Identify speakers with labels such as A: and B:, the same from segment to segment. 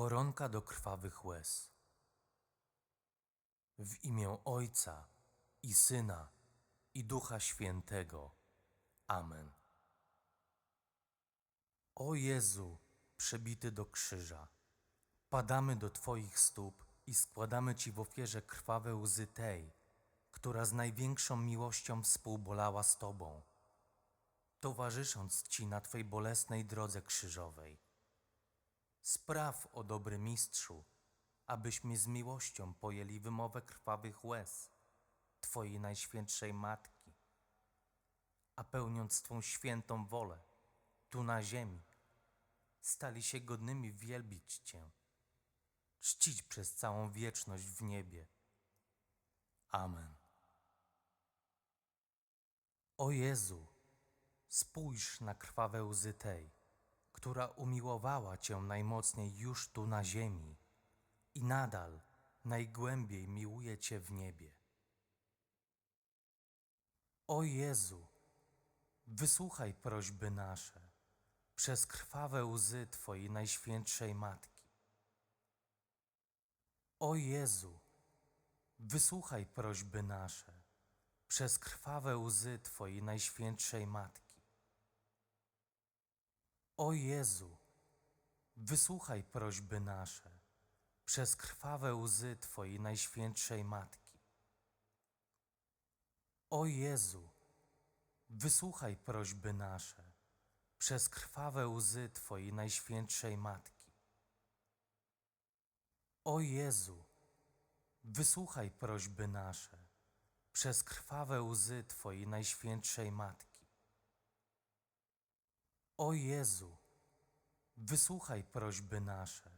A: Koronka do krwawych łez. W imię Ojca i Syna i Ducha Świętego. Amen. O Jezu, przebity do krzyża, padamy do Twoich stóp i składamy Ci w ofierze krwawe łzy tej, która z największą miłością współbolała z Tobą, towarzysząc Ci na Twej bolesnej drodze krzyżowej. Spraw, o dobry mistrzu, abyśmy z miłością pojęli wymowę krwawych łez Twojej najświętszej Matki, a pełniąc Twą świętą wolę tu na ziemi, stali się godnymi wielbić Cię, czcić przez całą wieczność w niebie. Amen. O Jezu, spójrz na krwawe łzy tej, która umiłowała Cię najmocniej już tu na ziemi i nadal najgłębiej miłuje Cię w niebie. O Jezu, wysłuchaj prośby nasze przez krwawe łzy Twojej najświętszej Matki. O Jezu, wysłuchaj prośby nasze przez krwawe łzy Twojej najświętszej Matki. O Jezu, wysłuchaj prośby nasze przez krwawe łzy Twojej najświętszej Matki. O Jezu, wysłuchaj prośby nasze przez krwawe łzy Twojej najświętszej Matki. O Jezu, wysłuchaj prośby nasze przez krwawe łzy Twojej najświętszej Matki. O Jezu, wysłuchaj prośby nasze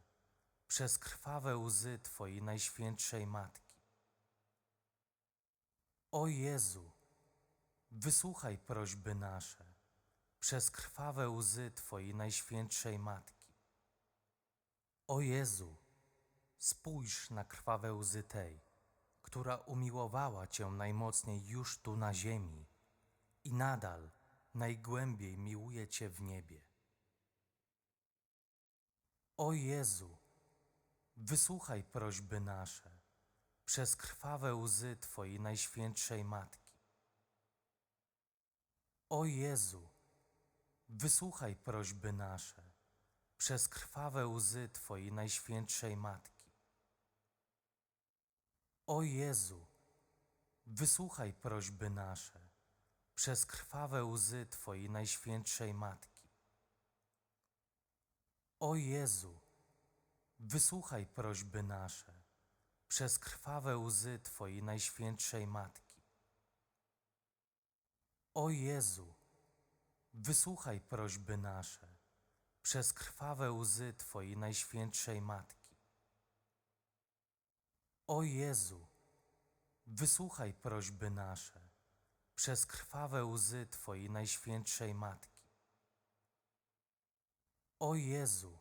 A: przez krwawe łzy Twojej najświętszej Matki. O Jezu, wysłuchaj prośby nasze przez krwawe łzy Twojej najświętszej Matki. O Jezu, spójrz na krwawe łzy tej, która umiłowała Cię najmocniej już tu na ziemi i nadal najgłębiej miłuje Cię w niebie. O Jezu, wysłuchaj prośby nasze przez krwawe łzy Twojej najświętszej Matki. O Jezu, wysłuchaj prośby nasze przez krwawe łzy Twojej najświętszej Matki. O Jezu, wysłuchaj prośby nasze przez krwawe łzy Twojej najświętszej Matki. O Jezu, wysłuchaj prośby nasze przez krwawe łzy Twojej najświętszej Matki. O Jezu, wysłuchaj prośby nasze przez krwawe łzy Twojej najświętszej Matki. O Jezu, wysłuchaj prośby nasze przez krwawe łzy Twojej najświętszej Matki. O Jezu,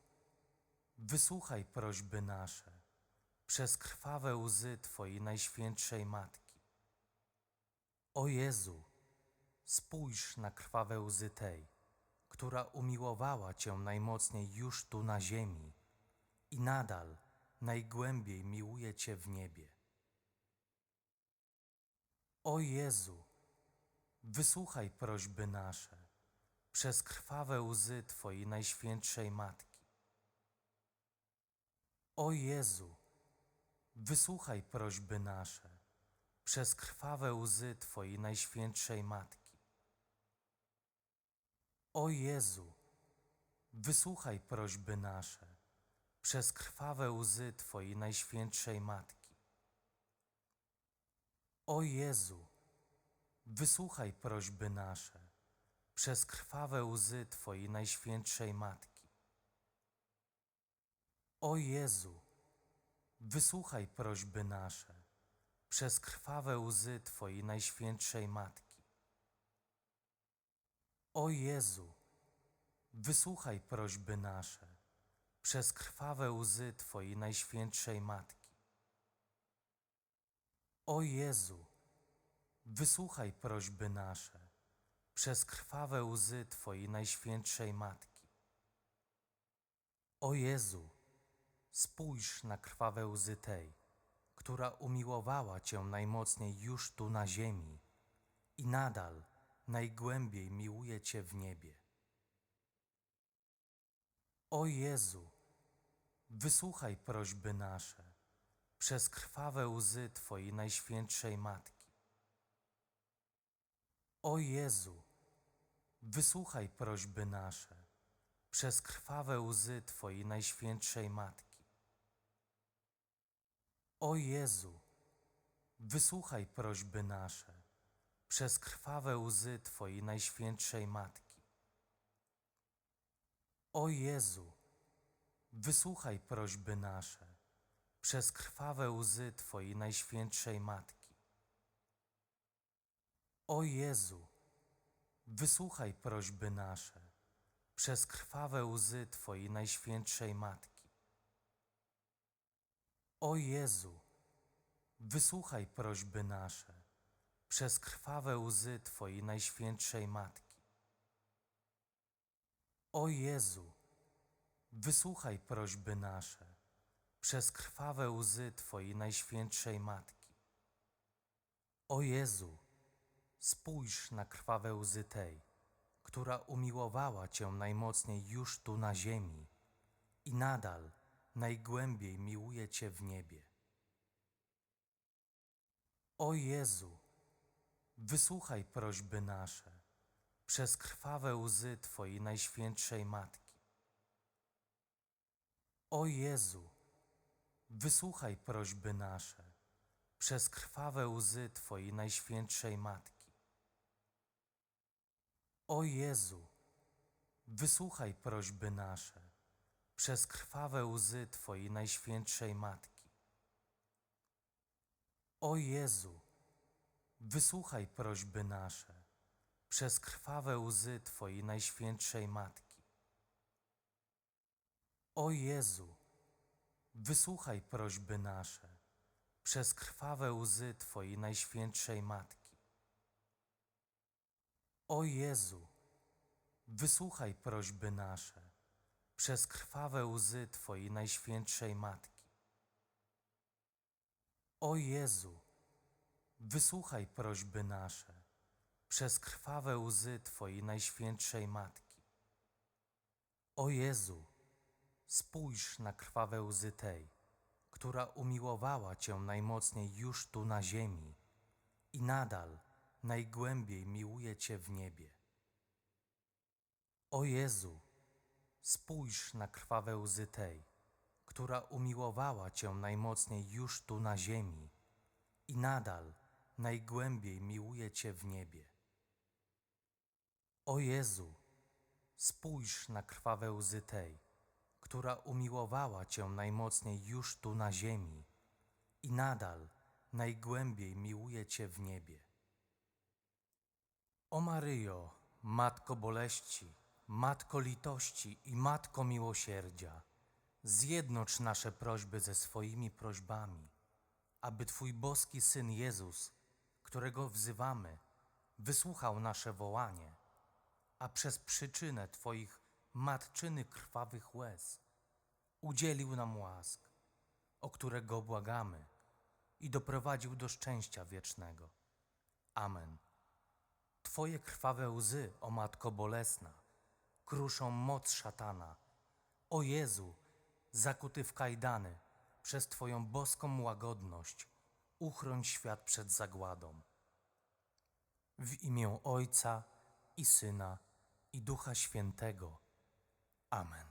A: wysłuchaj prośby nasze przez krwawe łzy Twojej najświętszej Matki. O Jezu, spójrz na krwawe łzy tej, która umiłowała Cię najmocniej już tu na ziemi i nadal najgłębiej miłuje Cię w niebie. O Jezu, wysłuchaj prośby nasze przez krwawe łzy Twojej najświętszej Matki. O Jezu, wysłuchaj prośby nasze przez krwawe łzy Twojej najświętszej Matki. O Jezu, wysłuchaj prośby nasze przez krwawe łzy Twojej najświętszej Matki. O Jezu, wysłuchaj prośby nasze przez krwawe łzy Twojej najświętszej Matki. O Jezu, wysłuchaj prośby nasze przez krwawe łzy Twojej najświętszej Matki. O Jezu, wysłuchaj prośby nasze przez krwawe łzy Twojej najświętszej Matki. O Jezu, wysłuchaj prośby nasze przez krwawe łzy Twojej najświętszej Matki. O Jezu, spójrz na krwawe łzy tej, która umiłowała Cię najmocniej już tu na ziemi i nadal najgłębiej miłuje Cię w niebie. O Jezu, wysłuchaj prośby nasze przez krwawe łzy Twojej Najświętszej Matki. O Jezu, wysłuchaj prośby nasze przez krwawe łzy Twojej Najświętszej Matki. O Jezu, wysłuchaj prośby nasze przez krwawe łzy Twojej Najświętszej Matki. O Jezu, wysłuchaj prośby nasze przez krwawe łzy Twojej Najświętszej Matki. O Jezu, wysłuchaj prośby nasze przez krwawe łzy Twojej Najświętszej Matki. O Jezu, wysłuchaj prośby nasze przez krwawe łzy Twojej Najświętszej Matki. O Jezu, wysłuchaj prośby nasze przez krwawe łzy Twojej Najświętszej Matki. O Jezu, spójrz na krwawe łzy tej, która umiłowała Cię najmocniej już tu na ziemi i nadal najgłębiej miłuje Cię w niebie. O Jezu, wysłuchaj prośby nasze przez krwawe łzy Twojej Najświętszej Matki. O Jezu, wysłuchaj prośby nasze przez krwawe łzy Twojej Najświętszej Matki. O Jezu, wysłuchaj prośby nasze przez krwawe łzy Twojej Najświętszej Matki. O Jezu, wysłuchaj prośby nasze przez krwawe łzy Twojej Najświętszej Matki. O Jezu, wysłuchaj prośby nasze przez krwawe łzy Twojej Najświętszej Matki. O Jezu, wysłuchaj prośby nasze przez krwawe łzy Twojej Najświętszej Matki. O Jezu, wysłuchaj prośby nasze przez krwawe łzy Twojej Najświętszej Matki. O Jezu, spójrz na krwawe łzy tej, która umiłowała Cię najmocniej już tu na ziemi i nadal najgłębiej miłuje Cię w niebie. O Jezu, spójrz na krwawe łzy tej, która umiłowała Cię najmocniej już tu na ziemi i nadal najgłębiej miłuje Cię w niebie. O Jezu, spójrz na krwawe łzy tej, która umiłowała Cię najmocniej już tu na ziemi i nadal najgłębiej miłuje Cię w niebie. O Maryjo, Matko boleści, Matko litości i Matko miłosierdzia, zjednocz nasze prośby ze swoimi prośbami, aby Twój boski Syn Jezus, którego wzywamy, wysłuchał nasze wołanie, a przez przyczynę Twoich matczyny krwawych łez udzielił nam łask, o które Go błagamy i doprowadził do szczęścia wiecznego. Amen. Twoje krwawe łzy, o Matko bolesna, kruszą moc szatana. O Jezu, zakuty w kajdany, przez Twoją boską łagodność, uchroń świat przed zagładą. W imię Ojca i Syna i Ducha Świętego. Amen.